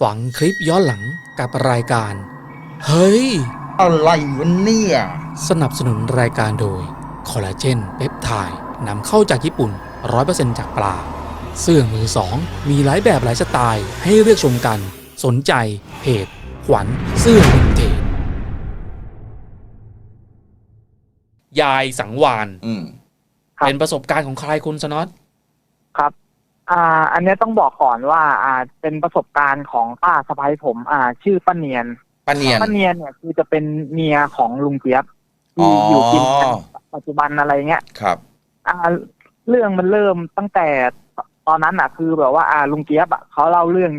ฝังคลิปย้อนหลังกับรายการ เฮ้ย อะไรวะเนี่ย สนับสนุนรายการโดย คอลลาเจนเปปไทด์นำเข้าจากญี่ปุ่น 100%จากปลา เสื้อมือสอง มีหลายแบบหลายสไตล์ให้เลือกชมกัน สนใจเพจขวัญเสื้อวินเทจยายสังวานอืม ครับ เป็นประสบการณ์ของใครคุณสนอตครับ อ่า อันเนี้ยต้องบอกก่อนว่า อ่า เป็นประสบการณ์ของป้าสะพ้ายผม อ่า ชื่อป้าเนียนป้าเนียนป้าเนียนเนี่ยคือจะเป็นเมียของลุงเจี๊ยบอ๋ที่ออยู่กินกันปัจจุบันอะไรเงี้ยครับ อ่า เรื่องมันเริ่มตั้งแต่ตอนนั้นอะ คือแบบว่า อ่าลุงเจี๊ยบอะเขาเล่าเรื่อง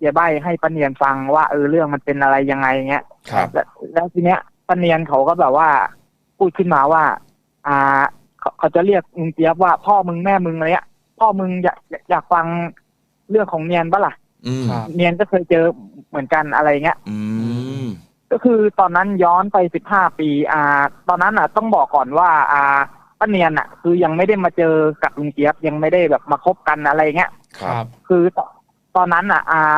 เยใบให้ป้าเนียนฟังว่าเออเรื่องมันเป็นอะไรยังไงเงี้ยครับแล้วแล้วทีเนี้ยป้าเนียนเขาก็แบบว่า พูดขึ้นมาว่า อ่าเขาเขาจะเรียกลุงเจี๊ยบว่าพ่อมึงแม่มึงอะไรเงี้ย พ่อมึงอยากอยากอยากฟังเรื่องของเนียนปะล่ะอืมครับเนียนก็เคยเจอเหมือนกันอะไรเงี้ย อืมก็คือตอนนั้นย้อนไปสิบห้าปี อ่า ตอนนั้นอะ ต้องบอกก่อนว่า อ่าป้าเนียนอะ คือยังไม่ได้มาเจอกับลุงเจี๊ยบยังไม่ได้แบบมาคบกันอะไรเงี้ย ครับ คือตตอนนั้นอะ อ่า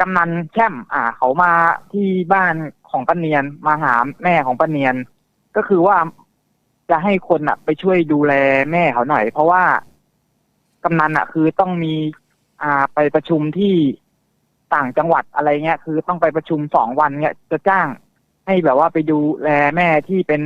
กำนันแช่มอ่า เขามาที่บ้านของป้าเนียนมาหาแม่ของป้าเนียน ก็คือว่าจะให้คนอะ ไปช่วยดูแลแม่เขาหน่อย เพราะว่า กำนันอะ คือต้องมีอ่าไปประชุมที่ต่างจังหวัดอะไรเงี้ย คือต้องไปประชุมสองวันเงี้ยจะจ้างให้แบบว่าไปดูแลแม่ที่เป็น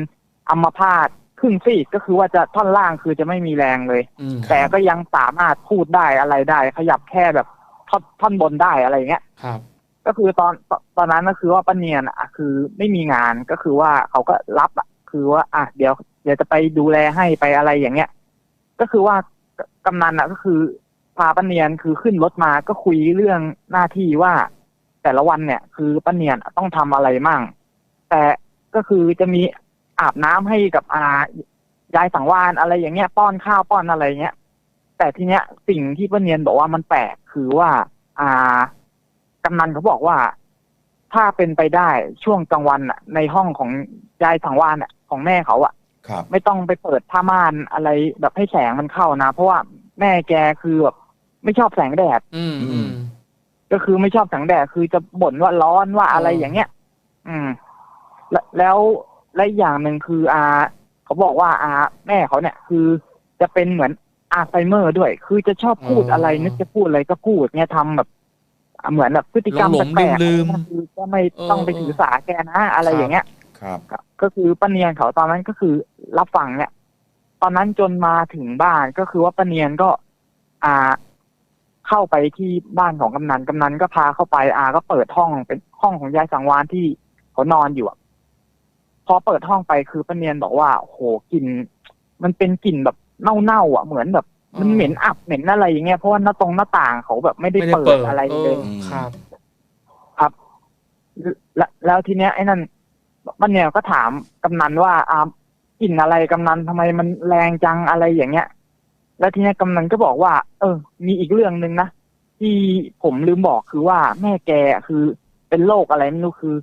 อัมพาตครึ่งซีกก็คือว่าจะท่อนล่างคือจะไม่มีแรงเลยอืมแต่ก็ยังสามารถพูดได้อะไรได้ ขยับแค่แบบท่อนท่อนบนได้อะไรเงี้ยครับก็คือตอนตตอนนั้นก็คือว่าป้าเนียนอะคือไม่มีงานก็คือว่าเขาก็รับอะคือว่า อะเดี๋ยว เดี๋ยวจะไปดูแลให้ไปอะไรอย่างเงี้ย ก็คือว่า กกำนันอะก็คือพาป้าเนียนคือขึ้นรถมาก็คุยเรื่องหน้าที่ว่า แต่ละวันเนี่ย คือป้าเนียนต้องทำอะไรมั่ง แต่ก็คือจะมีอาบน้ำให้กับอายายสังวานอะไรอย่างเงี้ย ป้อนข้าวป้อนอะไรเงี้ย แต่ทีเนี้ยสิ่งที่ป้าเนียนบอกว่ามันแปลกคือว่า อ่ากำนันเขาบอกว่า ถ้าเป็นไปได้ช่วงกลางวันอะ ในห้องของยายสังวานอะ ของแม่เขาอะครับไม่ต้องไปเปิดผ้าม่านอะไรแบบให้แสงมันเข้านะ เพราะว่า แม่แกคือแบบไม่ชอบแสงแดดอืมอือืมมก็คือไม่ชอบแสงแดดคือจะบ่นว่าร้อนว่าอะไรอ๋อออย่างเงี้ย อืม แล้วแล้วและอีกอย่างหนึ่งคืออาเขาบอกว่าอาแม่เขาเนี่ย คือจะเป็นเหมือนอาร์ไซเมอร์ด้วย คือจะชอบพูดอะไรนึกจะพูดอะไรก็พูดเนี่ยทำแบบอ่าเหมือนแบบพฤติกรรมหลงๆแปลกๆลืมๆอะไรเงี้ยคือก็ไม่ต้องไปเออถือสาแกนะอะไรอย่างเงี้ย ครับก็ก็คือป้าเนียนเขาตอนนั้นก็คือรับฟังเนี่ย ตอนนั้นจนมาถึงบ้านก็คือว่าป้าเนียนก็ อ่า เข้าไปที่บ้านของกำนันกำนันก็พาเข้าไป อาก็เปิดห้องเป็นห้องของยายสังวานที่เขานอนอยู่อะพอเปิดห้องไปคือป้าเนียนบอกว่าโหกลิ่นมันเป็นกลิ่นแบบเน่าๆอะ เหมือนแบบ มันเหม็นอับเหม็นอะไรอย่างเงี้ยเพราะว่าหน้าตรงหน้าต่างเขาแบบไม่ได้ไม่ได้เปิเปิดดอะไรเอเลอยครับแล้วแล้วทีเนี้ยไอ้นั่นมันเนี่ยก็ถามกำนันว่าอ่า กลิ่นอะไรกำนันทำไมมันแรงจังอะไรอย่างเงี้ย แล้วทีเนี้ยกำนันก็บอกว่า เออ มีอีกเรื่องหนึ่งนะที่ผมลืมบอกคือว่าแม่แกคือเป็นโรคอะไรไม่รู้คือ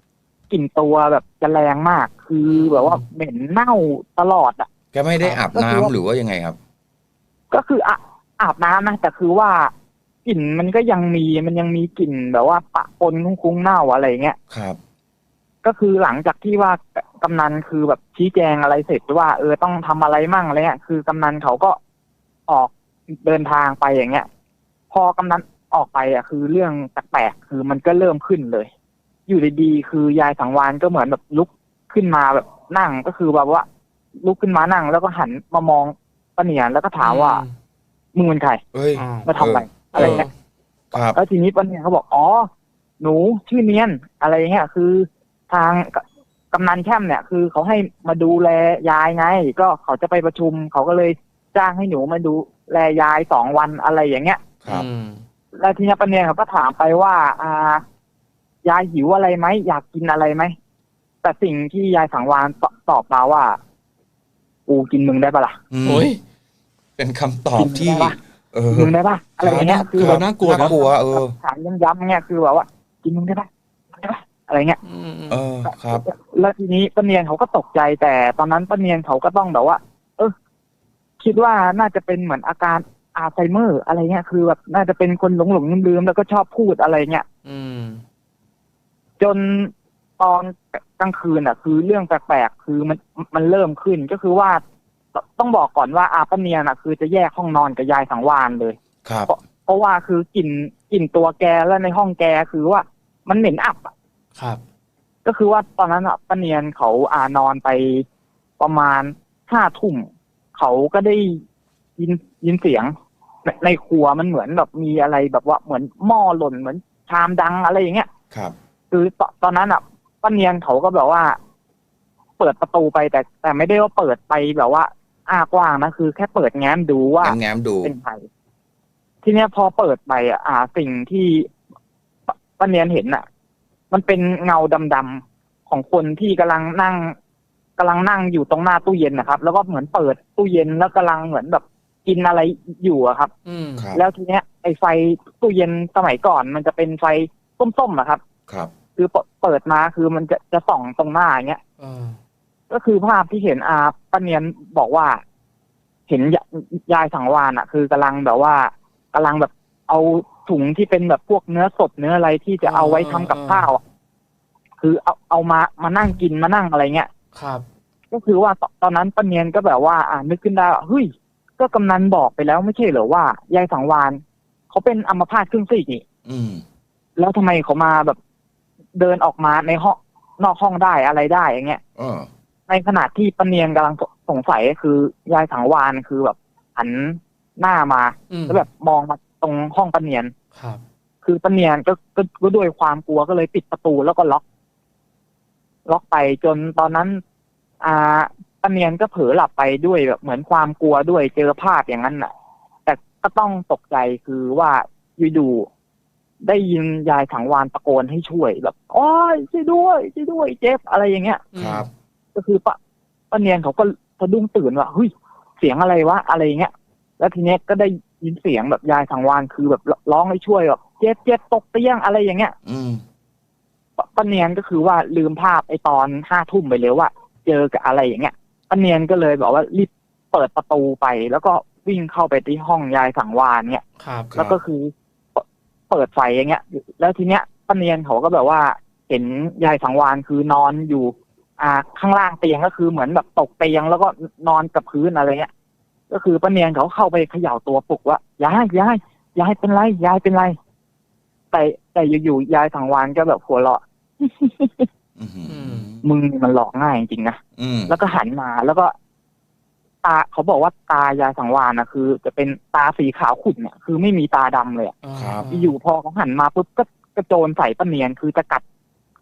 กลิ่นตัวแบบจะแรงมาก คือแบบว่าเหม็นเน่าตลอดอะแกไม่ได้อาบก็คือน้ำว่าหรือว่ายังไงครับ ก็คืออะอาบน้ำนะแต่คือว่ากลิ่นมันก็ยังมีมันยังมีกลิ่นแบบว่าปะปนคุ้งๆเน่าอะไรอย่างเงี้ยครับ ก็คือหลังจากที่ว่ากำนันคือแบบชี้แจงอะไรเสร็จว่า เออต้องทำอะไรมั่งอะไรเงี้ยคือกำนันเขาก็ออกเดินทางไปอย่างเงี้ย พอกำนันออกไปอะ คือเรื่องแปลกๆคือมันก็เริ่มขึ้นเลย อยู่ดีๆคือยายสังวานก็เหมือนแบบลุกขึ้นมาแบบนั่งก็คือแบบว่า ลุกขึ้นมานั่ง แล้วก็หันมามองป้าเนียนแล้วก็ถามว่ามึงเป็นใครเอ้ยอ้าวมาทำอะไรอะไรเงี้ยครับแล้วทีนี้ป้าเนียนเขาบอกอ๋อหนูชื่อเนียนอะไรเงี้ยคือ ทางกกำนันแช่มเนี่ย คือเขาให้มาดูแลยายไง ก็เขาจะไปประชุม เขาก็เลยจ้างให้หนูมาดูแลยายสองวันอะไรอย่างเงี้ยครับอืมแล้วทีนี้ป้าเนียนเขาก็ถามไปว่า อ่ายายหิวอะไรไหมอยากกินอะไรไหมแต่สิ่งที่ยายสังวานตตอบมาว่ากูกินมึงได้ปะล่ะอืมโอ้ยเป็นคำตอบที่กินได้ปะเออมึงได้ปะอะไรอย่างเงี้ยคือแบบน่ากลัวนะน่ากลัวเออถามย้ำๆเนี่ยคือแบบว่า กินมึงได้ปะมึงได้ปะ อะไรเงี้ยอืมเออครับ แล้วทีนี้ป้าเนียนเขาก็ตกใจแต่ตอนนั้นป้าเนียนเขาก็ต้องแบบว่า เออคิดว่าน่าจะเป็นเหมือนอาการอัลไซเมอร์อะไรเงี้ยคือแบบน่าจะเป็นคนหลงหลงลืมๆแล้วก็ชอบพูดอะไรเงี้ยอืมจนตอนกลางคืนอะ คือเรื่องแปลกๆคือมันมันเริ่มขึ้นก็คือว่าตต้องบอกก่อนว่าอาป้าเนียนอะ คือจะแยกห้องนอนกับยายสังวานเลย ครับ เพราะว่าคือกลิ่นกลิ่นตัวแกแล้วในห้องแกคือว่า มันเหม็นอับอะ ครับ ก็คือว่าตอนนั้นอะป้าเนียนเขาอ่านอนไปประมาณห้าทุ่มเขาก็ได้ยินยินเสียงในในครัวมันเหมือนแบบมีอะไรแบบว่าเหมือนหม้อหล่นเหมือนชามดังอะไรอย่างเงี้ย ครับ คือตตอนนั้นอะป้าเนียนเขาก็แบบว่า เปิดประตูไปแต่ แต่ไม่ได้ว่าเปิดไปแบบว่า อ้ากว้างนะคือแค่เปิดแง้มดูว่าแง้มๆดู เป็นใครทีเนี้ยพอเปิดไปอะอ่าสิ่งที่ปป้าเนียนเห็นอะ มันเป็นเงาดำๆของคนที่กำลังนั่งกำลังนั่งอยู่ตรงหน้าตู้เย็นนะครับ แล้วก็เหมือนเปิดตู้เย็นแล้วกำลังเหมือนแบบกินอะไรอยู่อะครับ อืมครับแล้วทีเนี้ยไอไฟตู้เย็นสมัยก่อน มันจะเป็นไฟส้มๆอะครับ ครับคือเปเปิดมาคือมันจะจะส่องตรงหน้าอย่างเงี้ย เออก็คือภาพที่เห็นอาป้าเนียนบอกว่า เห็นยยายสังวานอะคือกำลังแบบว่ากำลังแบบเอา ถุงที่เป็นแบบพวกเนื้อสดเนื้ออะไรที่จะเอาไว้ทำกับข้าวอะคือเอาเอามามานั่งกินมานั่งอะไรเงี้ยครับ ก็คือว่าตตอนนั้นป้าเนียนก็แบบว่า อ่านึกขึ้นได้ว่าเฮ้ยก็กำนันบอกไปแล้วไม่ใช่เหรอว่ายายสังวานเขาเป็นอัมพาตครึ่งซีกนี่อืมแล้วทำไมเขามาแบบเดินออกมาในห้องนอกห้องได้อะไรได้อย่างเงี้ยเออในขณะที่ปาเนียนกำลังสงสัยคือยายสังวานคือแบบหันหน้ามาอืมแล้วแบบมองมา ตรงห้องปาเนียน ครับ คือปาเนียนก็ก็ก็ด้วยความกลัวก็เลยปิดประตูแล้วก็ล็อก ล็อกไปจนตอนนั้น อ่าปาเนียนก็เผลอหลับไปด้วยแบบเหมือนความกลัวด้วยเจอภาพอย่างนั้นน่ะ แต่ก็ต้องตกใจคือว่าอยู่ๆได้ยินยายสังวานตะโกนให้ช่วยแบบโอ้ยช่วยด้วยช่วยด้วยเจ็บอะไรอย่างเงี้ย ครับ ก็คือปะป้าเนียนเขาก็สะดุ้งตื่นว่าเฮ้ยเสียงอะไรวะอะไรเงี้ย แล้วทีเนี้ยก็ได้ ยินเสียงแบบยายสังวานคือแบบร้องให้ช่วยแบบเจ็บเจ็บตกเตียงอะไรอย่างเงี้ย อืมปป้าเนียนก็คือว่าลืมภาพไอตอนห้าทุ่มไปเลยว่า เจอกับอะไรอย่างเงี้ยป้าเนียนก็เลยบอกว่ารีบเปิดประตูไป แล้วก็วิ่งเข้าไปที่ห้องยายสังวานเนี่ยครับครับแล้วก็คือเปเปิดไฟอย่างเงี้ย แล้วทีเนี้ยป้าเนียนเขาก็แบบว่า เห็นยายสังวานคือนอนอยู่ อ่าข้างล่างเตียงก็คือเหมือนแบบตกเตียงแล้วก็นอนกับพื้นอะไรเงี้ย ก็คือป้าเนียนเขาเข้าไปเขย่าตัวปลุกว่ายายยายยายเป็นไรยายเป็นไร แต่แต่อยู่ๆยายสังวานก็แบบหัวเราะอืมมึงนี่มันหลอกง่ายจริงๆนะอืมแล้วก็หันมาแล้วก็ตาเขาบอกว่าตายายสังวานนะคือ จะเป็นตาสีขาวขุ่นเนี่ยคือไม่มีตาดำเลยอะอ่าครับอยู่พอเขาหันมาปุ๊บก็กระโจนใส่ป้าเนียนคือจะกัด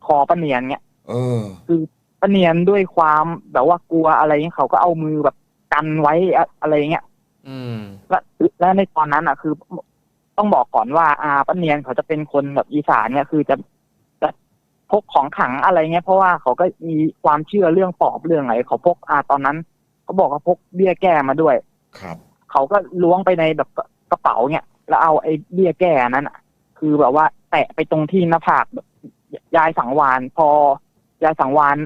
คอป้าเนียนเนี่ยเออป้าเนียนด้วยความแบบว่ากลัวอะไรเงี้ยเขาก็เอามือแบบ กันไว้อะอะไรเงี้ยอืมและและในตอนนั้นอะ คือต้องบอกก่อนว่า อาป้าเนียนเขาจะเป็นคนแบบอีสานเนี่ยคือจะจะพกของขลังอะไรเงี้ยเพราะว่าเขาก็มีความเชื่อเรื่องปอบเรื่องอะไรเขาพกอาตอนนั้นเขาบอกว่าพกเบี้ยแก้มาด้วย ครับ เขาก็ล้วงไปในแบบกระเป๋าเนี่ยแล้วเอาไอ้เบี้ยแก้นั้นอะ คือแบบว่า แตะไปตรงที่หน้าผากแบบยายสังวานพอยายสังวาน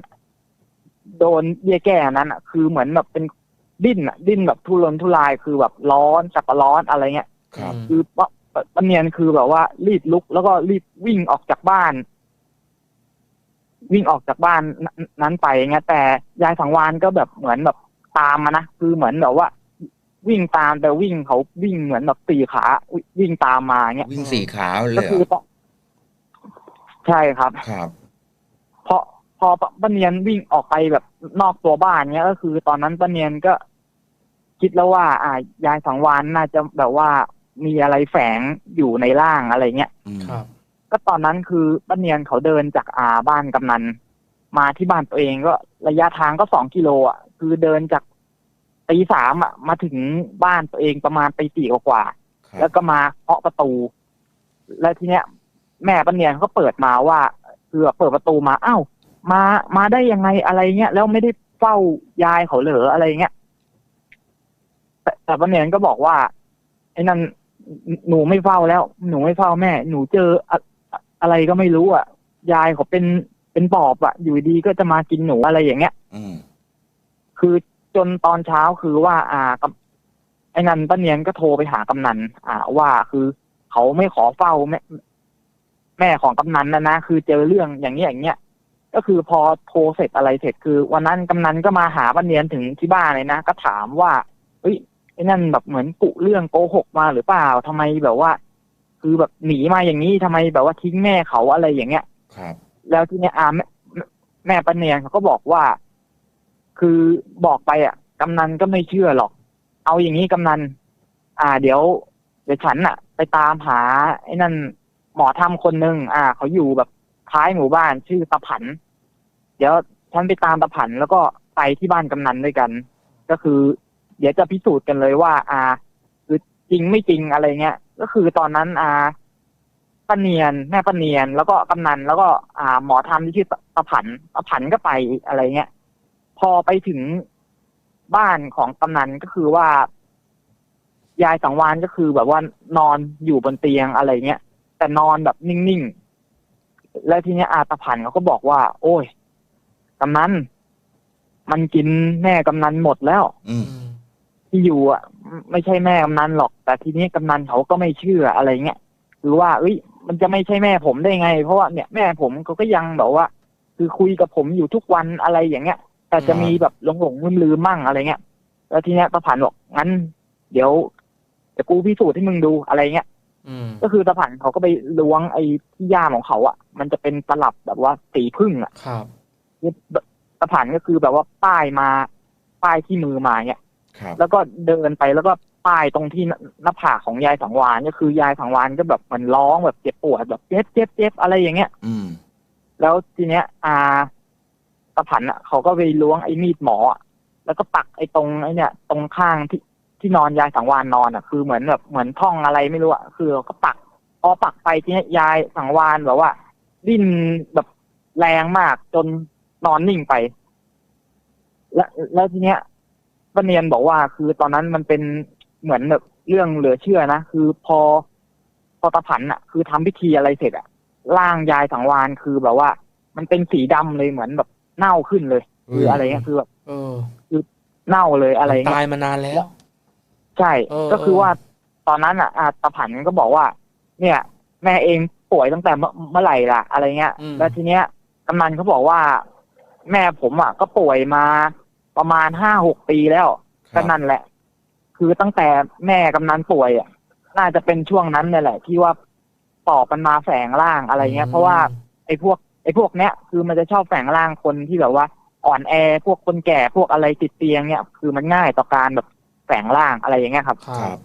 โดนเบี้ยแก้นั้นอะ คือเหมือนแบบเป็น ดิ้นอะดิ้นแบบทุรนทุรายคือแบบร้อนสับปะร้อนอะไรเงี้ยครับ คือปะปะปะเนียนคือแบบว่า รีบลุกแล้วก็รีบวิ่งออกจากบ้าน วิ่งออกจากบ้านนนั้นไปเงี้ยแต่ยายสังวานก็แบบเหมือนแบบตามมานะคือเหมือนแบบว่า วิ่งตามแต่วิ่งเขาวิ่งเหมือนแบบสี่ขาวิวิ่งตามมาเงี้ยวิ่งสี่ขาเลก็ยเหรคืออต้องใช่ครับครับพอพอป้าเนียนวิ่งออกไปแบบนอกตัวบ้านเนี้ยก็คือตอนนั้นป้าเนียนก็ คิดแล้วว่า อ่ายายสังวานน่าจะแบบว่ามีอะไรแฝงอยู่ในร่างอะไรเงี้ยอืมครับ ก็ตอนนั้นคือป้าเนียนเขาเดินจากอาบ้านกำนัน มาที่บ้านตัวเองก็ระยะทางก็สองกิโลอะ คือเดินจากตีสามอะมาถึงบ้านตัวเองประมาณตีสี่กว่าๆครับแล้วก็มาเคาะประตู แล้วทีเนี้ย แม่ป้าเนียนเขาก็เปิดมาว่าคือเปิดประตูมาอ้าวมามาได้ยังไงอะไรเงี้ยแล้วไม่ได้เฝ้ายายเขาเหรออะไรเงี้ย แต่แต่ป้าเนียนก็บอกว่าไอ้นั่นหนูไม่เฝ้าแล้ว หนูไม่เฝ้าแม่ หนูเจออะอะอะไรก็ไม่รู้อะ ยายเขาเป็นเป็นปอบอะ อยู่ดีก็จะมากินหนูอะไรอย่างเงี้ย อืม คือจนตอนเช้าคือว่า อ่ากับไอ้นันป้าเนียนก็โทรไปหากำนัน อ่า ว่าคือเขาไม่ขอเฝ้าไม่แม่ของกำนันนะนะคือเจอเรื่องอย่างเงี้ยอย่างเงี้ยก็คือพอโทรเสร็จอะไรเสร็จคือ วันนั้นกำนันก็มาหาป้าเนียนถึงที่บ้านเลยนะก็ถามว่าเฮ้ย ไอ้นั่นแบบเหมือนกุเรื่องโกหกมาหรือเปล่าทำไมแบบว่า คือแบบหนีมาอย่างนี้ทำไมแบบว่าทิ้งแม่เขาอะไรอย่างเงี้ย ครับ แล้วทีเนี้ยอาแม่แม่แม่ป้าเนียนเขาก็บอกว่า คือบอกไปอะกำนันก็ไม่เชื่อหรอก เอาอย่างนี้กำนัน อ่า เดี๋ยว เดี๋ยวฉันอะ ไปตามหา ไอ้นั่นหมอทำคนหนึ่งอ่า เขาอยู่แบบท้ายหมู่บ้านชื่อตะผัน เดี๋ยวฉันไปตามตะผันแล้วก็ไปที่บ้านกำนันด้วยกัน ก็คือ เดี๋ยวจะพิสูจน์กันเลยว่า อ่าคือจริงไม่จริงอะไรเงี้ย ก็คือตอนนั้นอ่าป้าเนียนแม่ป้าเนียนแล้วก็กำนันแล้วก็อ่า หมอทำที่ชื่อตะผันตะผันก็ไปอะไรเงี้ย พอไปถึงบ้านของกำนันก็คือว่ายายสังวานก็คือแบบว่านอนอยู่บนเตียงอะไรเงี้ยแต่นอนแบบนิ่งๆ แล้วทีเนี้ยอาตะผันเขาก็บอกว่า โอ้ยกำนันมันกินแม่กำนันหมดแล้ว อื ที่อยู่อะไม่ไม่ใช่แม่กำนันหรอก แต่ทีนี้กำนันเขาก็ไม่เชื่ออะไรเงี้ยหรือว่า เอ้ย มันจะไม่ใช่แม่ผมได้ไง เพราะว่าเนี่ยแม่ผมเขาก็ยังแบบว่า คือคุยกับผมอยู่ทุกวันอะไรอย่างเงี้ย แต่จะมีแบบหลงหลงลืมลืมๆมั่งอะไรเงี้ยแล้วทีเนี้ยตะผันบอกงั้น เดี๋ยวเดี๋ยวกูพิสูจน์ให้มึงดูอะไรเงี้ยอืมก็คือตะผันเขาก็ไปล้วงไอ้ที่ย่ามของเขาอะ มันจะเป็นตลับแบบว่าสีพึ่งอะครับตะผันก็คือแบบว่าป้ายมาป้ายที่มือมาเนี่ยครับ แล้วก็เดินไปแล้วก็ป้ายตรงที่หน้าหน้าผากของยายสังวานก็คือยายสังวานก็แบบเหมันร้องแบบเจ็บปวดแบบเจ็บเจ็บเจ็บอะไรอย่างเงี้ย อืม แล้วทีเนี้ยอาตะผันอะเขาก็ไปล้วงไอ้มีดหมออะแล้วก็ปักไอ้ตรงไอ้เนี่ย ตรงข้างที่ที่นอนยายสังวานนอนอะ คือเหมือนแบบเหมือนท่องอะไรไม่รู้อะคือเขาก็ปักพอปักไปทีเนี้ยยายสังวานแบบว่า ดิ้นแบบแรงมากจนนอนนิ่งไป แล้วแล้วทีเนี้ย ป้าเนียนบอกว่า คือตอนนั้นมันเป็นเหมือนแบบเรื่องเหลือเชื่อนะคือพอ พอตะผันอะ คือทำพิธีอะไรเสร็จอะร่างยายสังวานคือแบบว่า มันเป็นสีดำเลยเหมือนแบบเน่าขึ้นเลยคืออะไรเงี้ยคือแบบเออเน่าเลยอะไรมันเงี้ตายยมานานแล้ว ใช่เออก็คือเออว่าตอนนั้นอะอาตะผันก็บอกว่า เนี่ย แม่เองป่วยตั้งแต่เมื่อเมื่อไหร่ล่ะ อะไรเงี้ยอืมแล้วทีเนี้ยกำนันเขาบอกว่า แม่ผมอะก็ป่วยมา ประมาณห้าหกปีแล้วครัก็บนั่นแหละ คือตั้งแต่แม่กำนันป่วยอะน่าจะเป็นช่วงนั้นเนี่ยแหละ ที่ว่าปอบมันมาแฝงร่างอะไรเงี้ย เพราะว่าไอ้พวกไอ้พวกเนี้ยคือมันจะชอบแฝงร่างคนที่แบบว่า อ่อนแอพวกคนแก่พวกอะไรติดเตียงเนี่ยคือมันง่ายต่อการแบบแฝงร่างอะไรอย่างเงี้ยครับ ครัครับบ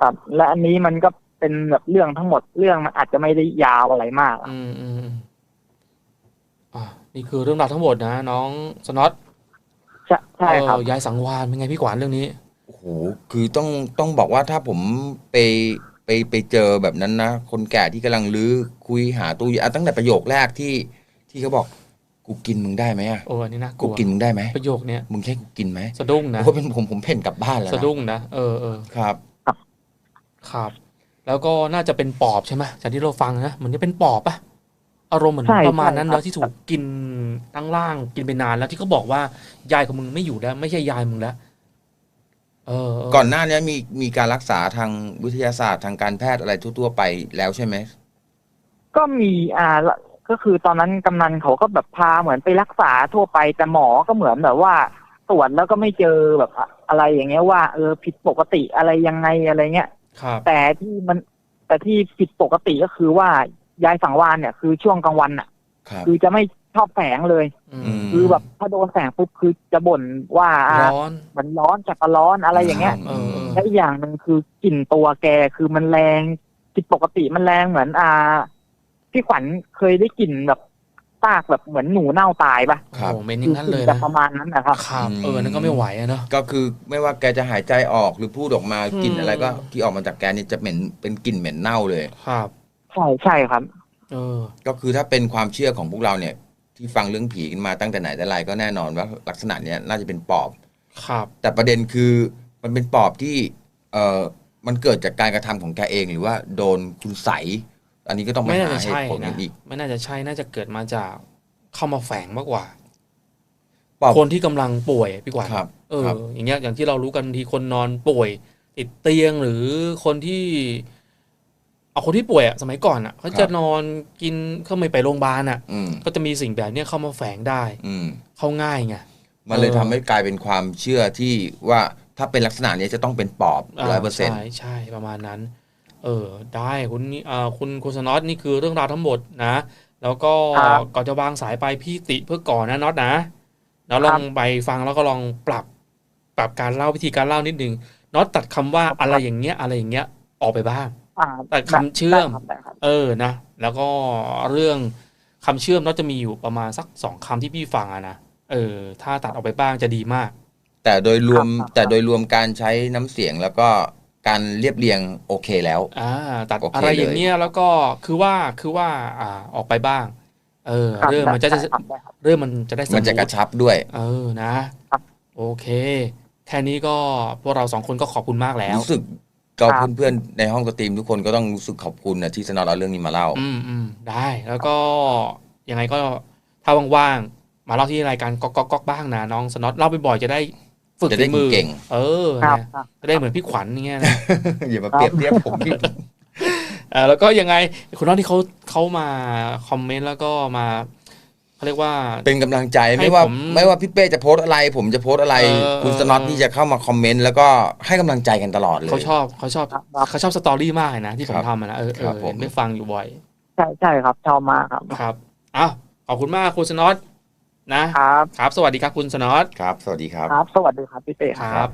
ครับ และอันนี้มันก็เป็นแบบเรื่องทั้งหมดเรื่องมันอาจจะไม่ได้ยาวอะไรมากอะอืมอืมอืมอ่านี่คือเรื่องราวทั้งหมดนะน้องสน็อต ใช่ใช่ครับ เออยายสังวานเป็นไงพี่ขวานเรื่องนี้ โอ้โห คือต้องต้องบอกว่าถ้าผมไปไปไปเจอแบบนั้นนะ คนแก่ที่กำลังลื้อคุยหาตู้เย็นอะตั้งแต่ประโยคแรกที่ที่เขาบอกกูกินมึงได้ไหมอะโอ้อันนี้น่ากกูลัวกินมึงได้ไหมประโยคเนี้ยมึงใช่กูกินไหมสะดุ้งนะ โอ้เป็นผมผมเพ่นกลับบ้านแล้วสะนะดุ้งนะเออเออครับ ครับ แล้วก็น่าจะเป็นปอบใช่ไหมจากที่เราฟังนะเหมือนจะเป็นปอบปะ อารมณ์เหมือนใช่ประมาณนั้นใช่ครับเนาะที่ถูกกินตั้งร่างกินไปนานแล้วที่เขาบอกว่ายายของมึงไม่อยู่แล้ว ไม่ใช่ยายมึงแล้วเออเก่อนหน้านี้มีมีการรักษาทางวิทยาศาสตร์ทางการแพทย์อะไรทั่วๆไปแล้วใช่ไหมก็มีอ่าละก็คือตอนนั้นกำนันเขาก็แบบพาเหมือนไปรักษาทั่วไปแต่หมอก็เหมือนแบบว่าตรวจแล้วก็ไม่เจอแบบอะอะไรอย่างเงี้ยว่าเออผิดปกติอะไรยังไงอะไรเงี้ยครับแต่ที่มันแต่ที่ผิดปกติก็คือว่า ยายสังวานเนี่ยคือช่วงกลางวันอะ ครับ คือจะไม่ชอบแสงเลย อืมอืมคือแบบถ้าโดนแสงปุ๊บคือจะบ่นว่าอ่าร้อน มันร้อนจับร้อนอะไรอย่างเงี้ยเออเออ และอีกอย่างหนึ่งคือกลิ่นตัวแกคือมันแรงผิดปกติมันแรงเหมือนอ่าพี่ขวัญเคยได้กลิ่นแบบซากแบบเหมือนหนูเน่าตายปะโอ้โหเมนอย่างนั้นเลยจะนะประมาณนั้นนะครับ ครับเออนั่นก็ไม่ไหวอะเนาะ ก็คือไม่ว่าแกจะหายใจออกหรือพูดออกมาอืม กลิ่นอะไรก็ที่ออกมาจากแกนี่จะเหม็นเป็นกลิ่นเหม็นเน่าเลย ครับ ใช่ใช่ครับ เออ ก็คือถ้าเป็นความเชื่อของพวกเราเนี่ย ที่ฟังเรื่องผีกันมาตั้งแต่ไหนแต่ไรก็แน่นอนว่าลักษณะเนี้ยน่าจะเป็นปอบ ครับ แต่ประเด็นคือมันเป็นปอบที่ เอ่อมันเกิดจากการกระทำของแกเองหรือว่าโดนคุณใสยอันนี้ก็ต้องไปไม่น่าหาจะเหใช่ตุผลนะกันอีกไม่น่าจะใช่น่าจะเกิดมาจากเข้ามาแฝงมากกว่าปอบคนที่กำลังป่วยพี่กวางครับเออครับอย่างเงี้ยอย่างที่เรารู้กันบางทีคนนอนป่วย ติดเตียงหรือคนที่ เอาคนที่ป่วยอะสมัยก่อนอะเขาครัจะบนอนกินเขาไม่ไปโรงพยาบาลอะอืมก็จะมีสิ่งแบบเนี้ยเข้ามาแฝงได้ อืมเข้าง่ายไง มันเลยเออ ทำให้กลายเป็นความเชื่อที่ว่าถ้าเป็นลักษณะนี้จะต้องเป็นปอบร้อยเปอร์เซ็นต์ ใช่ใช่ประมาณนั้น เออ ได้คุณนี่อ่าคุณคุณสน็อตนี่คือเรื่องราวทั้งหมดนะ แล้วก็ครับ ก่อนจะวางสายไปพี่ติเพื่อก่อนนะน็อตนะแล้วลองไปฟังแล้วก็ลองปรับ ปรับการเล่าวิธีการเล่านิดนึงน็อตตัดคำว่าอะไรอย่างเงี้ยอะไรอย่างเงี้ยออกไปบ้าง อ่าแต่คำเชื่อมได้ครับได้ครับเออนะ แล้วก็เรื่องคำเชื่อมน็อตจะมีอยู่ประมาณสักสองคำที่พี่ฟังอะนะเออ ถ้าตัดออกไปบ้างจะดีมาก แต่โดยรวมครับแต่โดยรวมการใช้น้ำเสียงแล้วก็การเรียบเรียงโอเคแล้วอ่าตัดโอเคอะไรอย่างเลยเงี้ยแล้วก็คือว่าคือว่า อ่าออกไปบ้าง เออครับเรื่องมันจะได้จะครับได้ครับเรื่องมันจะได้สมันจะกระทชับด้วย เออนะครับโอเค แค่นี้ก็พวกเราสองคนก็ขอบคุณมากแล้วรู้สึก ก็ครับ เพื่อนๆในห้องสตรีมทุกคนก็ต้องรู้สึกขอบคุณนะที่สนอเอาเรื่องนี้มาเล่า อืมอืมได้แล้วก็ยังไงก็ถ้าว่างๆมาเล่าที่รายการก๊อกก๊อกก๊อกบ้างนะน้องสน็อตเล่าบ่อยๆจะได้ฝึกจะได้ฝีมือเก่ง เออครับ นะครับจะได้เหมือนพี่ขวัญอย่างเงี้ยนะ อย่ามาเปรียบเทียบผมพี่ เออแล้วก็ยังไงคุณน้องที่เขาเขามาคอมเมนต์แล้วก็มา เขาเรียกว่า เป็นกำลังใจให้ไม่ว่าผมไม่ว่าพี่เป้จะโพสต์อะไร ผมจะโพสต์อะไร เออคุณเออ สน็อตที่จะเข้ามาคอมเมนต์แล้วก็ให้กำลังใจกันตลอดเลย เขาชอบเขาชอบครับเขาชอบสตอรี่มากเลยนะที่ผมครับทำอะนะเออเอครับอผม ได้ฟังอยู่บ่อยใช่ใช่ครับชอบมากครับ ครับอ้าวขอบคุณมากคุณสน็อตนะครับ ครับ สวัสดีครับคุณสน็อตครับ สวัสดีครับ ครับ สวัสดีครับพี่เป้คครับรับ